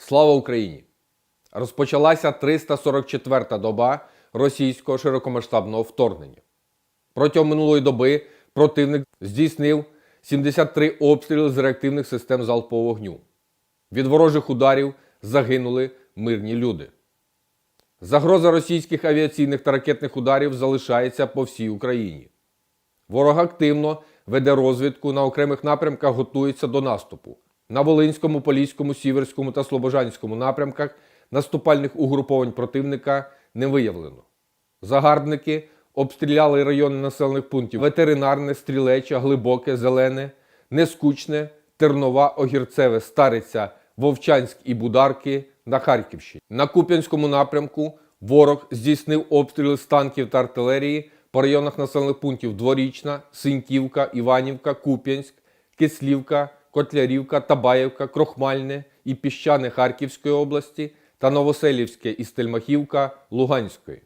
Слава Україні! Розпочалася 344-та доба російського широкомасштабного вторгнення. Протягом минулої доби противник здійснив 73 обстріли з реактивних систем залпового вогню. Від ворожих ударів загинули мирні люди. Загроза російських авіаційних та ракетних ударів залишається по всій Україні. Ворог активно веде розвідку на окремих напрямках, готується до наступу. На Волинському, Поліському, Сіверському та Слобожанському напрямках наступальних угруповань противника не виявлено. Загарбники обстріляли райони населених пунктів ветеринарне, стрілече, глибоке, зелене, нескучне, тернова, огірцеве, стариця, Вовчанськ і Бударки на Харківщині. На Куп'янському напрямку ворог здійснив обстріли з танків та артилерії по районах населених пунктів Дворічна, Синьківка, Іванівка, Куп'янськ, Кислівка, Котлярівка, Табаєвка, Крохмальне і Піщане Харківської області та Новоселівське і Стельмахівка Луганської.